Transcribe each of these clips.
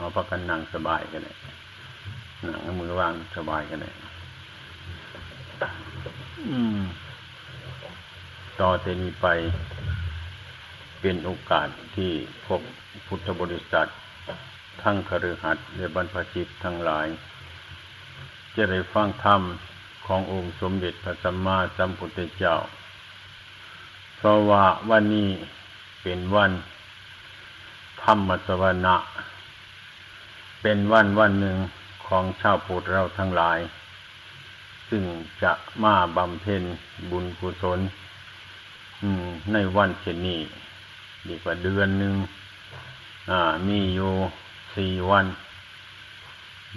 เอาพักกันนั่งสบายกันเลยนั่งเอามือวางสบายกันเลยอืมต่อแต่นี้ไป เป็นโอกาสที่พบพุทธบริษัท ทั้งคฤหัสถ์และบรรพชิตทั้งหลาย จะได้ฟังธรรมขององค์สมเด็จพระสัมมาสัมพุทธเจ้า เพราะว่าวันนี้เป็นวันธรรมสวนะ เป็นวันวันหนึ่งของชาวพุทธเราทั้งหลาย ซึ่งจะมาบำเพ็ญบุญกุศลในวันเช่นนี้ดีกว่าเดือนหนึ่งมีอยู่สี่วัน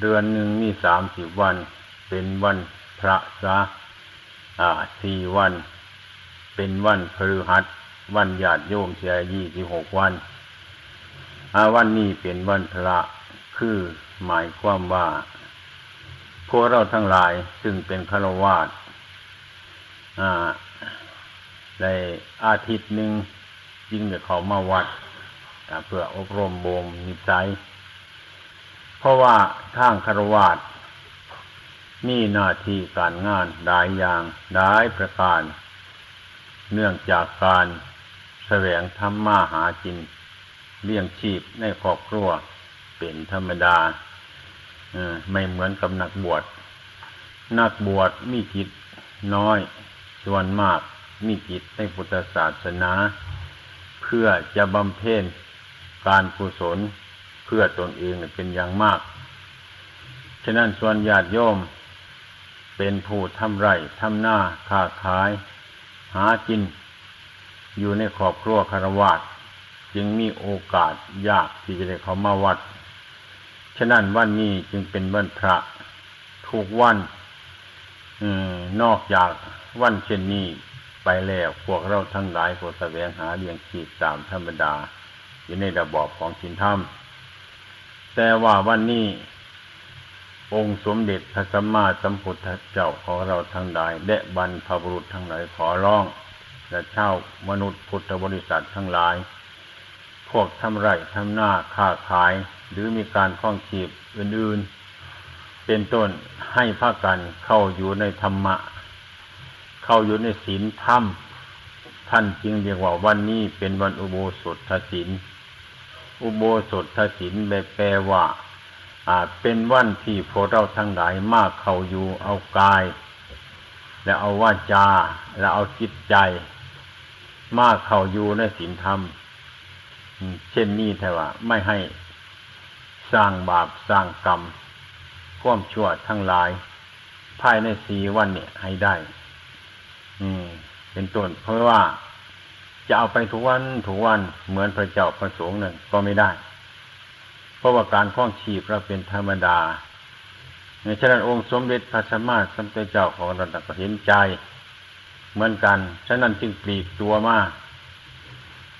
เดือนหนึ่งมีสามสิบวัน เป็นวันพระสาสี่วัน เป็นวันพฤหัส วันญาติโยมเสียยี่สิบหกวันวันนี้เป็นวันพระ คือหมายความว่าพวกเราทั้งหลายซึ่งเป็นฆราวาสในอาทิตย์หนึ่งยิ่งจะเขามาวัดเพื่ออบรมบ่มนิสัยเพราะว่าทางคาวาสมีหน้าที่การงานหลายอย่างหลายประการ เนื่องจากการแสวงธรรมาหาจินเลี้ยงชีพในครอบครัว ป็นธรรมดาไม่เหมือนกับนักบวช นักบวชมีจิตน้อยส่วนมากมีจิตในพุทธศาสนา เพื่อจะบำเพ็ญการกุศลเพื่อตนเองเป็นอย่างมาก ฉะนั้นส่วนญาติโยม เป็นผู้ทำไร่ทำหน้าค้าขาย หากิน อยู่ในครอบครัวคารวะจึงมีโอกาสยากที่จะได้เข้ามาวัด ฉะนั้นวันนี้จึงเป็นวันพระทุกวันอนอกจากวันเช่นนี้ไปแล้วพวกเราทั้งหลายก็แสวงหาเลี้ยงชีพตามธรรมดา อยู่ในระบอบของศีลธรรม แต่ว่าวันนี้องค์สมเด็จพระสัมมาสัมพุทธเจ้าของเราทั้งหลาย และบรรพบุรุษทั้งหลายขอร้อง และเช่ามนุษย์พุทธบริษัททั้งหลาย พวกทำไร่ทำหน้าค้าขาย หรือมีการคล้องชีพอื่นๆ เป็นต้นให้พากันเข้าอยู่ในธรรมะ เข้าอยู่ในศีลธรรม ท่านจึงเรียกว่าวันนี้เป็นวันอุโบสถศีลอุโบสถศีลแปลว่าอาเป็นวันที่พวกเราทั้งหลายมากเข้าอยู่เอากาย และเอาวาจา และเอาจิตใจ มากเข้าอยู่ในศีลธรรม เช่นนี้แต่ว่าไม่ให้ สร้างบาปสร้างกรรมควมชั่วทั้งหลาย ภายในสีวันเนี่ยให้ได้เป็นต้นเพราะว่าจะเอาไปทุกวันทุกวันเหมือนพระเจ้าประสงค์นั่นก็ไม่ได้ เพราะว่าการคล้องชีพเราเป็นธรรมดา ในฉะนั้นองค์สมเด็จพระสัมมาสัมพุทธเจ้าของเราก็เห็นใจ เหมือนกัน ฉะนั้นจึงปลีกตัวมาก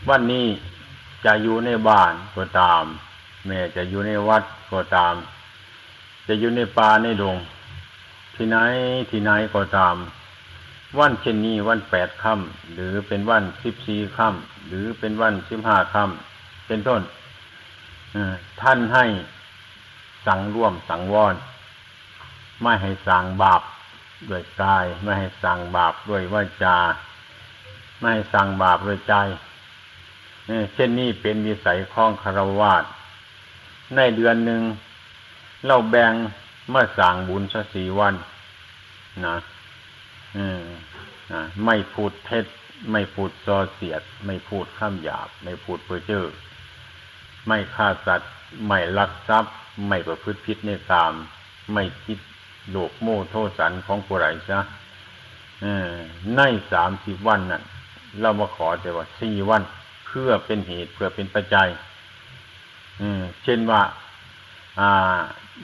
วันนี้จะอยู่ในบ้านก็ตาม แม่จะอยู่ในวัดก็ตาม จะอยู่ในป่าในดง ที่ไหนที่ไหนก็ตาม วันเช่นนี้วันแปดค่ำหรือเป็นวันสิบสี่ค่ำหรือเป็นวันสิบห้าค่ำเป็นต้นท่านให้สั่งร่วมสั่งวอนไม่ให้สั่งบาปด้วยกาย ไม่ให้สั่งบาปด้วยวาจา ไม่ให้สั่งบาปด้วยใจเช่นนี้เป็นวิสัยของคารวาส ในเดือนหนึ่งเราแบ่งเมื่อสั่งบุญสัสีวันนะไม่พูดเท็จไม่พูดซอเสียด ไม่พูดข้ามหยาบ ไม่พูดเพ้อเจ้อไม่ฆ่าสัตว์ ไม่ลักทรัพย์ ไม่ประพฤติผิดในกาม ไม่คิดโลกโม่โทษสันของผู้ใดซะในสามสิบวันนั่นเรามาขอแต่ว่าสี่วัน เพื่อเป็นเหตุเพื่อเป็นปัจจัย เช่นว่า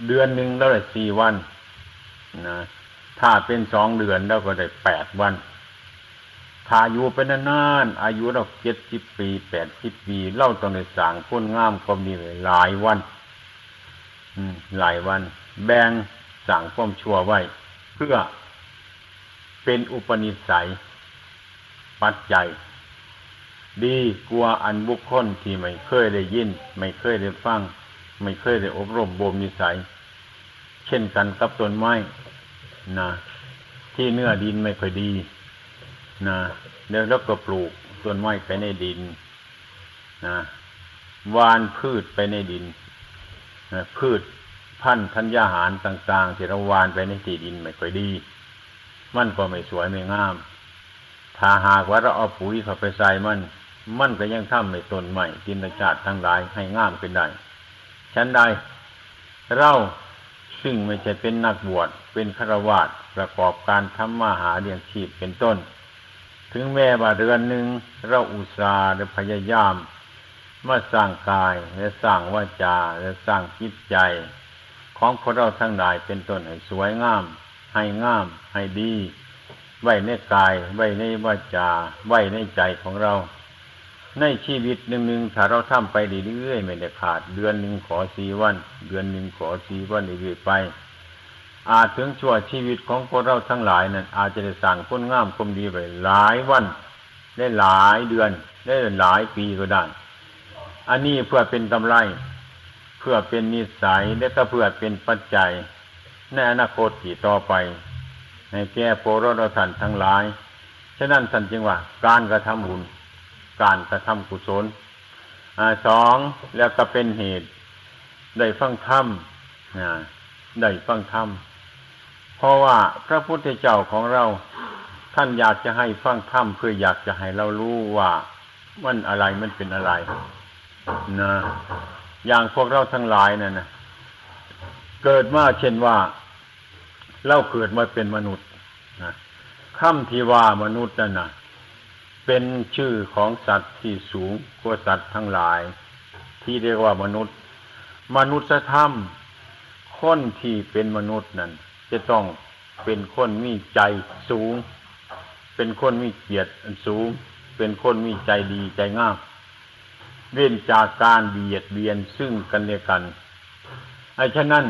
เดือนหนึ่งเราได้สี่วันนะถ้าเป็นสองเดือนเราก็ได้แปดวันถ้าอยู่เป็นนานๆอายุเราเจ็ดสิบปีแปดสิบปีเล่าต้องในสั่งพ้นงามความดีหลายวัน อืม หลายวัน แบ่งสั่งความชั่วไว้ เพื่อเป็นอุปนิสัย ปัจจัย ดีกลัวอันบุคคลที่ไม่เคยได้ยิน ไม่เคยได้ฟัง ไม่เคยได้อบรมบ่มนิสัย เช่นกันกับต้นไม้นะที่เนื้อดินไม่ค่อยดีนะแล้วแล้วก็ปลูกต้นไม้ไปในดินนะวานพืชไปในดินนะพืชพันธุ์ธัญญาหารต่าง ๆ ที่เราวานไปในที่ดินไม่ค่อยดี มันก็ไม่สวยไม่งามถ้าหากว่าเราเอาปุ๋ยเข้าไปใส่มัน มันก็ยังทำไม่ต้นใหม่กินชาติทั้งหลายให้งามขึ้นได้ฉันใดเราซึ่งไม่ใช่เป็นนักบวชเป็นฆราวาสประกอบการทำมาหาเลี้ยงชีพเป็นต้น ถึงแม้ว่าเดือนหนึ่งเราอุตส่าห์พยายามมาสร้างกายและสร้างวาจาและสร้างจิตใจ ของพวกเราทั้งหลายเป็นต้นให้สวยงาม ให้งาม ให้ดี ไว้ในกาย ไว้ในวาจา ไว้ในใจของเรา ในชีวิตหนึ่งหนึ่งถ้าเราทำไปเรื่อยๆไม่ได้ขาด เดือนหนึ่งขอสีวัน เดือนหนึ่งขอสีวันเรื่อยๆไป อาจถึงชั่วชีวิตของพวกเราทั้งหลายนั้นอาจจะได้สั่งพ้นงามคมดีไปหลายวัน ได้หลายเดือน ได้หลายปีก็ได้ อันนี้เพื่อเป็นกำไร เพื่อเป็นนิสัยและก็เพื่อเป็นปัจจัยในอนาคตที่ต่อไป ในแก่โปรดท่านทั้งหลาย ฉะนั้นท่านจึงว่า การกระทำบุญ การกระทำกุศลอสองแล้วก็เป็นเหตุ ได้ฟังธรรมนะได้ฟังธรรมเพราะว่าพระพุทธเจ้าของเราท่านอยากจะให้ฟังธรรมเพื่ออยากจะให้เรารู้ว่ามันอะไรมันเป็นอะไรนะอย่างพวกเราทั้งหลายนั่นนะเกิดมาเช่นว่า เราเกิดมาเป็นมนุษย์นะคำที่ว่ามนุษย์นั่นนะ เป็นชื่อของสัตว์ที่สูงกว่าสัตว์ทั้งหลาย ที่เรียกว่ามนุษย์ มนุษยธรรมคนที่เป็นมนุษย์นั่นจะต้องเป็นคนมีใจสูง เป็นคนมีเกียรติสูง เป็นคนมีใจดีใจงามเว้นจากการเบียดเบียนซึ่งกันและกันไอ้ฉะนั้น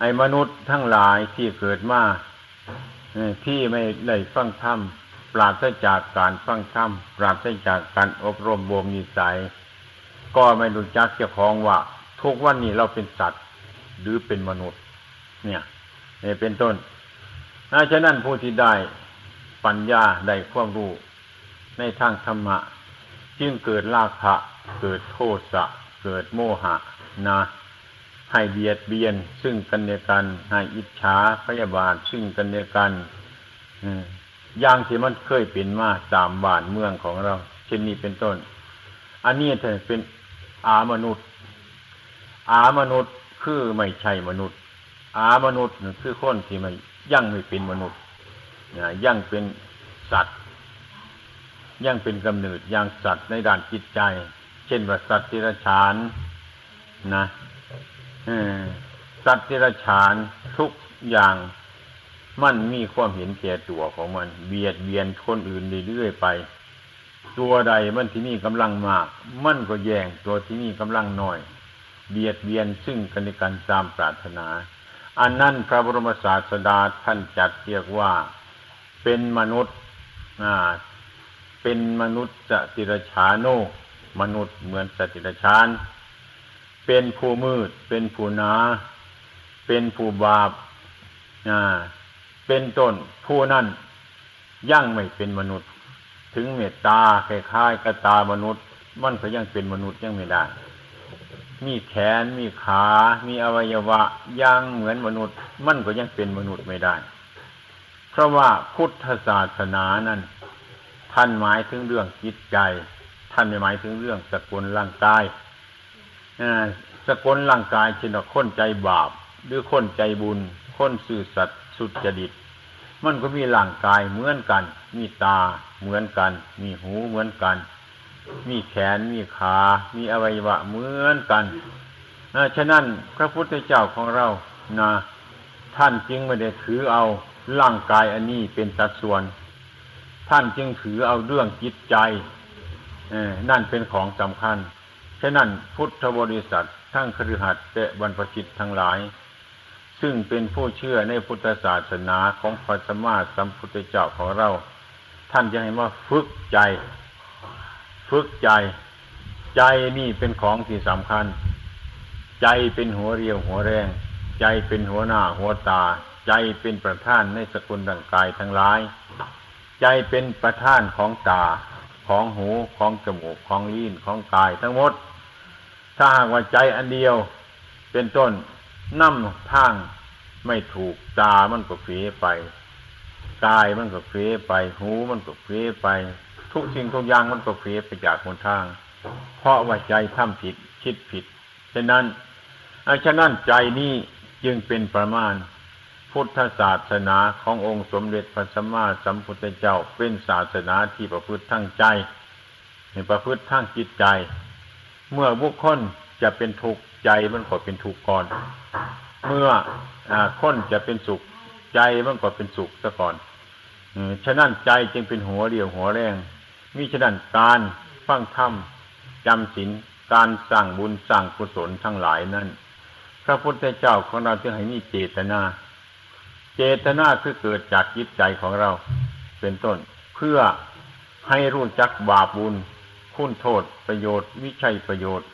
ไอ้มนุษย์ทั้งหลายที่เกิดมาที่ไม่ได้ฟังธรรม ปราศจากการฟังธรรมปราศจากการอบรมบ่มนิสัย ก็ไม่รู้จักเจ้าของว่า ทุกวันนี้เราเป็นสัตว์หรือเป็นมนุษย์ เนี่ยนี่เป็นต้นาฉะนั้นผู้ที่ได้ปัญญาได้ความรู้ในทางธรรมะ จึงเกิดราคะ เกิดโทสะ เกิดโมหะนะให้เบียดเบียน ซึ่งกันและกันให้อิจฉาพยาบาทซึ่งกันและกัน อ ย่างที่มันเคยเป็นมาตามบ้านเมืองของเรา เช่นนี้เป็นต้น อันนี้เธอเป็นอามนุษย์ อามนุษย์คือไม่ใช่มนุษย์ อามนุษย์คือคนที่ไม่ยังไม่เป็นมนุษย์ยังเป็นสัตว์ ยังเป็นกำเนิดยังสัตว์ในด้านจิตใจ เช่นว่าสัตว์ที่ระฉานนะสัตว์ที่ระฉานทุกอย่าง มันมีความเห็นแก่ตัวของมัน เบียดเบียนคนอื่นเรื่อยๆไป ตัวใดมันที่นี่กำลังมาก มันก็แย่งตัวที่นี่กำลังน้อย เบียดเบียนซึ่งกันและกันตามปรารถนา อันนั้นพระบรมศาสดาท่านจัดเรียกว่าเป็นมนุษย์อ่าเป็นมนุษย์สติรชาโนมนุษย์เหมือนสติรชาน เป็นผู้มืด เป็นผู้นา เป็นผู้บาปอ่า เป็นต้นผู้นั้นยังไม่เป็นมนุษย์ ถึงเมตตาคล้ายๆกตามนุษย์ มันก็ยังเป็นมนุษย์ยังไม่ได้ มีแขนมีขา มีอวัยวะยังเหมือนมนุษย์ มันก็ยังเป็นมนุษย์ไม่ได้ เพราะว่าพุทธศาสนานั้น ท่านหมายถึงเรื่องจิตใจ ท่านไม่หมายถึงเรื่องสกุลร่างกายสกุลร่างกายเช่นคนใจบาป หรือคนใจบุญ คนสื่อสัตย์ สุจริต มันก็มีร่างกายเหมือนกัน มีตาเหมือนกัน มีหูเหมือนกัน มีแขนมีขา มีอวัยวะเหมือนกันนะฉะนั้นพระพุทธเจ้าของเรานะท่านจึงไม่ได้ถือเอาร่างกายอันนี้เป็นสัดส่วน ท่านจึงถือเอาเรื่องจิตใจนั่นเป็นของสำคัญ ฉะนั้นพุทธบริษัททั้งครือขัดและบรรพชิตทั้งหลาย ซึ่งเป็นผู้เชื่อในพุทธศาสนาของพระสมมาสัมพุทธเจ้าของเรา ท่านจะให้ว่าฝึกใจ ฝึกใจ ใจนี่เป็นของที่สำคัญใจใจเป็นหัวเรียวหัวแรง ใจเป็นหัวหน้าหัวตา ใจเป็นประธานในสกุลร่างกายทั้งหลาย ใจเป็นประธานของตา ของหูของจมูกของลิ้นของกายทั้งหมด ถ้าหากว่าใจอันเดียวเป็นต้น นั่มทางไม่ถูกตามันก็เฟีไปกายมันก็เฟีไปหูมันก็เฟีไป ทุกสิ่งทุกอย่างมันก็เฟีไปจากหนทาง เพราะว่าใจทำผิดคิดผิดฉะนั้นฉะนั้นใจนี้จึงเป็นประมาณ พุทธศาสนาขององค์สมเด็จพระสัมมาสัมพุทธเจ้าเป็นศาสนาที่ประพฤติทั้งใจประพฤติทั้งจิตใจ เมื่อบุคคลจะเป็นทุกข์ ใจมันก็เป็นทุกข์ก่อน เมื่ออคนจะเป็นสุขใจมันก็เป็นสุขซะก่อนฉะนั้นใจจึงเป็นหัวเดียวหัวแรงมิฉะนั้นการฟังธรรมจำศีลการสร้างบุญสร้างกุศลทั้งหลายนั้น พระพุทธเจ้าของเราจึงให้มีเจตนา เจตนาคือเกิดจากจิตใจของเรา เป็นต้น เพื่อให้รู้จักบาปบุญ คุณโทษประโยชน์ วิชัยประโยชน์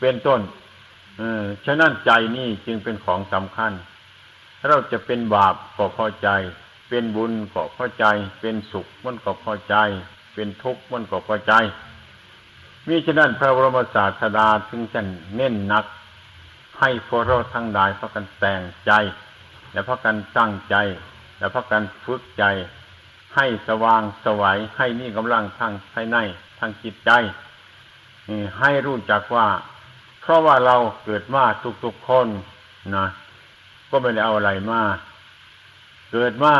เป็นต้นฉะนั้นใจนี่จึงเป็นของสำคัญ เราจะเป็นบาปก็พอใจ เป็นบุญก็พอใจ เป็นสุขมันก็พอใจ เป็นทุกข์มันก็พอใจมิฉะนั้นพระบรมศาสดาถึงจะเน้นหนัก ให้พวกเราทั้งหลายพากันแต่งใจ และพากันตั้งใจ และพากันฝึกใจ ให้สว่างสวัยให้มีกำลังทั้งภายในทั้งจิตใจ ให้รู้จักว่า เพราะว่าเราเกิดมาทุกๆคนนะก็ไม่ได้เอาอะไรมาเกิดมา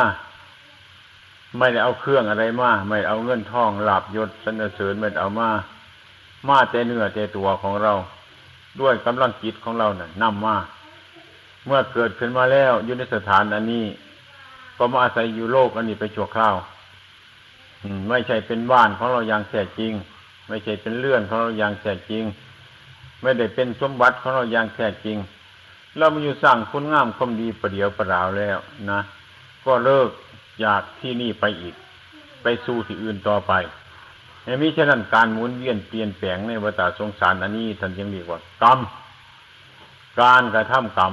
ไม่ได้เอาเครื่องอะไรมาไม่เอาเงินทองหลับยศสนเสริญไม่เอามามาแต่เนื้อแต่ตัวของเรา ด้วยกำลังจิตของเรานะ่ะนำมาเมื่อเกิดขึ้นมาแล้วอยู่ในสถานอันนี้ก็มาอาศัยอยู่โลกอันนี้ไปชั่วคราวไม่ใช่เป็นบ้านของเราอย่างแท้จริง ไม่ใช่เป็นเลื่อนของเราอย่างแท้จริง ไม่ได้เป็นสมบัติของเราอย่างแท้จริง เรามาอยู่สร้างคุณงามความดีประเดียวประราวแล้วนะ ก็เลิกอยากที่นี่ไปอีก ไปสู่ที่อื่นต่อไปมิฉะนั้นการหมุนเวียนเปลี่ยนแปลงในวัฏสงสารอันนี้ท่านยังเรียกว่ากรรม การกระทำกรรม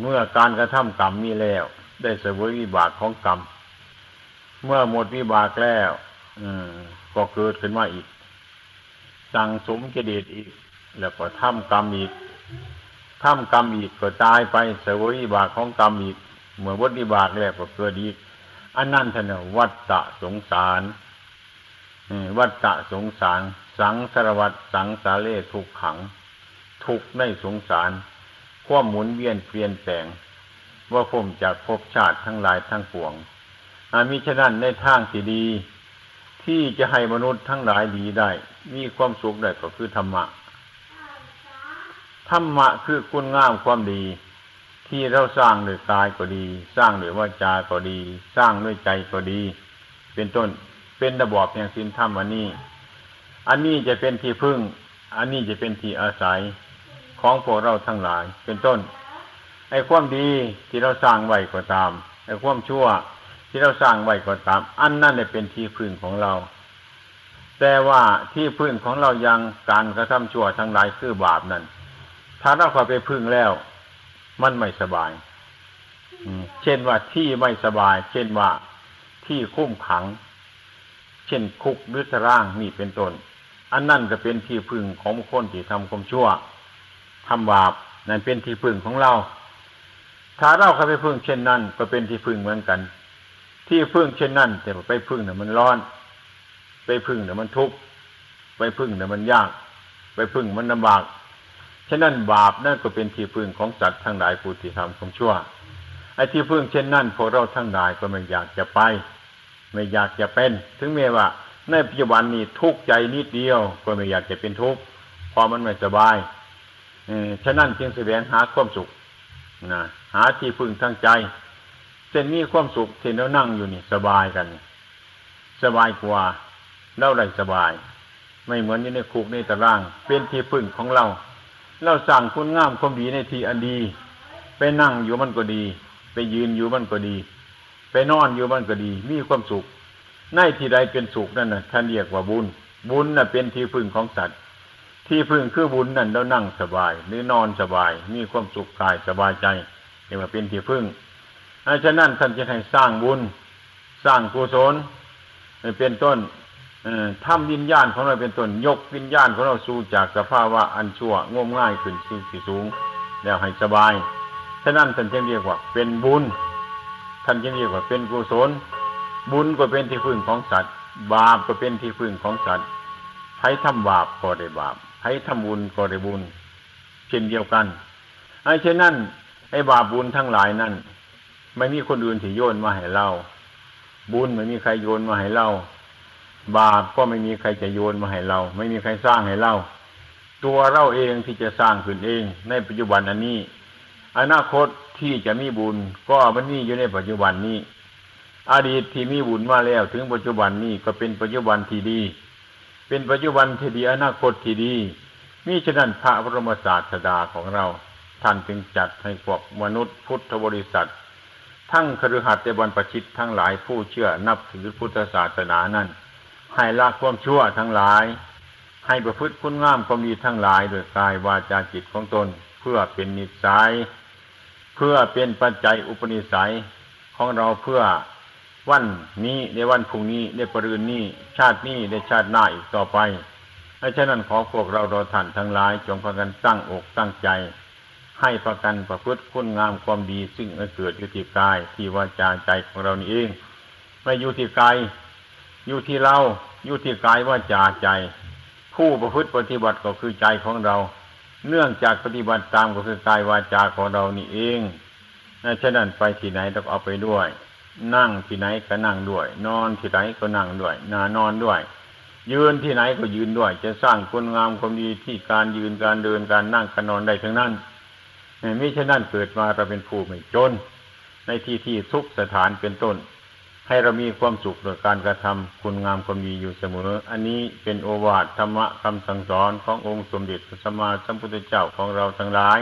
เมื่อการกระทำกรรมมีแล้ว ได้เสวยวิบากของกรรม เมื่อหมดวิบากแล้ว ก็เกิดขึ้นมาอีก สั่งสมกิเลสอีก แล้วก็ทำกรรมอีกทำกรรมอีกก็ตายไปเสวยบากของกรรมอีกเมื่อวัฏวิบากแล้วก็เกิดอีกอันนั้นท่านวัฏฏะสงสารวัฏฏะสงสาร สังสารวัตสังสาเลทุกขัง ทุกในสงสารความหมุนเวียนเปลี่ยนแปลง ว่าผมจากภพชาติทั้งหลายทั้งปวงอามิฉะนั้นในทางที่ดี ที่จะให้มนุษย์ทั้งหลายดีได้ มีความสุขได้ก็คือธรรมะ ธรรมะคือคุณงามความดี ที่เราสร้างโดยกายก็ดี สร้างโดยวาจาก็ดี สร้างด้วยใจก็ดี เป็นต้นเป็นระบอบแห่งศีลธรรมอันนี้ อันนี้จะเป็นที่พึ่ง อันนี้จะเป็นที่อาศัยของพวกเราทั้งหลาย เป็นต้นไอ้ความดีที่เราสร้างไว้ก็ตามไอ้ความชั่ว ที่เราสร้างไว้ก็ตาม อันนั้นเป็นที่พึ่งของเรา แต่ว่าที่พึ่งของเรายังการกระทำชั่วทั้งหลายคือบาปนั้น ถ้าเราเข้าไปพึ่งแล้ว มันไม่สบายเช่นว่าที่ไม่สบาย เช่นว่าที่คุ้มขัง เช่นคุกหรือตารางนี่เป็นต้น อันนั่นก็เป็นที่พึ่งของคนที่ทำความชั่วทำบาปนั่นเป็นที่พึ่งของเรา ถ้าเราเข้าไปพึ่งเช่นนั้น ก็เป็นที่พึ่งเหมือนกัน ที่พึ่งเช่นนั้น แต่ไปพึ่งเนี่ยมันร้อน ไปพึ่งเนี่ยมันทุกข์ไปพึ่งเนี่ยมันยาก ไปพึ่งมันลำบากฉะนั้นบาปนั่นก็เป็นที่พึ่งของสัตว์ทั้งหลายผู้ที่ทำความชั่วไอ้ที่พึ่งเช่นนั้นพวกเราทั้งหลายก็ไม่อยากจะไป ไม่อยากจะเป็น ถึงแม้ว่า ในปัจจุบันนี้ทุกข์ใจนิดเดียว ก็ไม่อยากจะเป็นทุกข์เพราะมันไม่สบายเอฉะนั้นจึงแสวงหาความสุขนะหาที่พึ่งทางใจ เส้นนี้ความสุขที่เรานั่งอยู่นี่สบายกัน สบายกว่าเราได้สบาย ไม่เหมือนอยู่ในคุกในตาราง เป็นที่พึ่งของเรา เราสั่งคุณงามความดีในที่อันดี ไปนั่งอยู่มันก็ดี ไปยืนอยู่มันก็ดี ไปนอนอยู่มันก็ดี มีความสุข ในที่ใดเป็นสุขนั่นนะท่านเรียกว่าบุญ บุญน่ะเป็นที่พึ่งของสัตว์ ที่พึ่งคือบุญนั่นเรานั่งสบาย หรือนอนสบาย มีความสุขกายสบายใจเรียกว่าเป็นที่พึ่ง ฉะนั้นท่านจะให้สร้างบุญ สร้างกุศลเป็นต้นทำวิญญาณของเราเป็นต้นยกวิญญาณของเราสู่จากสภาวะอันชั่วงมง่ายขึ้นสู่ที่สูง แล้วให้สบาย ฉะนั้นท่านจึงเรียกว่าเป็นบุญ ท่านจึงเรียกว่าเป็นกุศล บุญก็เป็นที่พึ่งของสัตว์ บาปก็เป็นที่พึ่งของสัตว์ใช้ทำบาปก็ได้บาปใช้ทำบุญก็ได้บุญ เช่นเดียวกันไอ้เช่นนั้นไอ้บาปบุญทั้งหลายนั่น ไม่มีคนอื่นที่โยนมาให้เรา บุญไม่มีใครโยนมาให้เรา บาปก็ไม่มีใครจะโยนมาให้เรา ไม่มีใครสร้างให้เรา ตัวเราเองที่จะสร้างขึ้นเอง ในปัจจุบันอันนี้ อนาคตที่จะมีบุญก็มันมีอยู่ในปัจจุบันนี้ อดีตที่มีบุญมาแล้ว ถึงปัจจุบันนี้ก็เป็นปัจจุบันที่ดี เป็นปัจจุบันที่ดีอนาคตที่ดีมีฉะนั้นพระบรมศาสดาของเรา ท่านจึงจัดให้พวกมนุษย์พุทธบริษัท ทั้งครือขัดเตบันประชิตทั้งหลายผู้เชื่อนับถือพุทธศาสนานั้น ให้ละความชั่วทั้งหลาย ให้ประพฤติคุณงามความดีทั้งหลายโดยกายวาจาจิตของตนเพื่อเป็นนิสัยเพื่อเป็นปัจจัยอุปนิสัยของเราเพื่อวันนี้ในวันพรุ่งนี้ในปรืนนี้ชาตินี้ในชาติหน้าอีกต่อไปดังนั้นขอพวกเราเราท่านทั้งหลายจงพากันตั้งอกตั้งใจ ให้ประกันประพฤติคุณงามความดี ซึ่งเกิดอยู่ที่กายที่วาจาใจของเรานี่เอง ไม่อยู่ที่กายอยู่ที่เราอยู่ที่กายวาจาใจ ผู้ประพฤติปฏิบัติก็คือใจของเรา เนื่องจากปฏิบัติตามก็คือกายวาจาของเรานี่เองฉะนั้นไปที่ไหนต้องเอาไปด้วย นั่งที่ไหนก็นั่งด้วย นอนที่ไหนก็นั่งด้วยนานอนด้วย ยืนที่ไหนก็ยืนด้วย จะสร้างคุณงามความดีที่การยืนการเดินการนั่งการนอนได้ทั้งนั้น มิฉะนั้นเกิดมาเราเป็นผู้ไม่จน ในที่ที่ทุกสถานเป็นต้น ให้เรามีความสุขโดยการกระทำคุณงามความดีอยู่เสมอ อันนี้เป็นโอวาทธรรมะคำสั่งสอนขององค์สมเด็จพระสัมมาสัมพุทธเจ้าของเราทั้งหลาย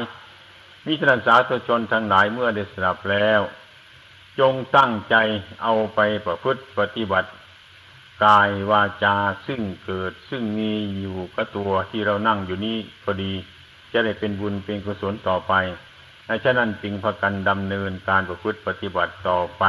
มิฉะนั้นสาธุชนทั้งหลายเมื่อได้สดับแล้ว จงตั้งใจเอาไปประพฤติปฏิบัติกายวาจาซึ่งเกิดซึ่งมีอยู่กับตัวที่เรานั่งอยู่นี้พอดี จะได้เป็นบุญเป็นกุศลต่อไปฉะนั้นจึงพากันดำเนินการประพฤติปฏิบัติต่อไป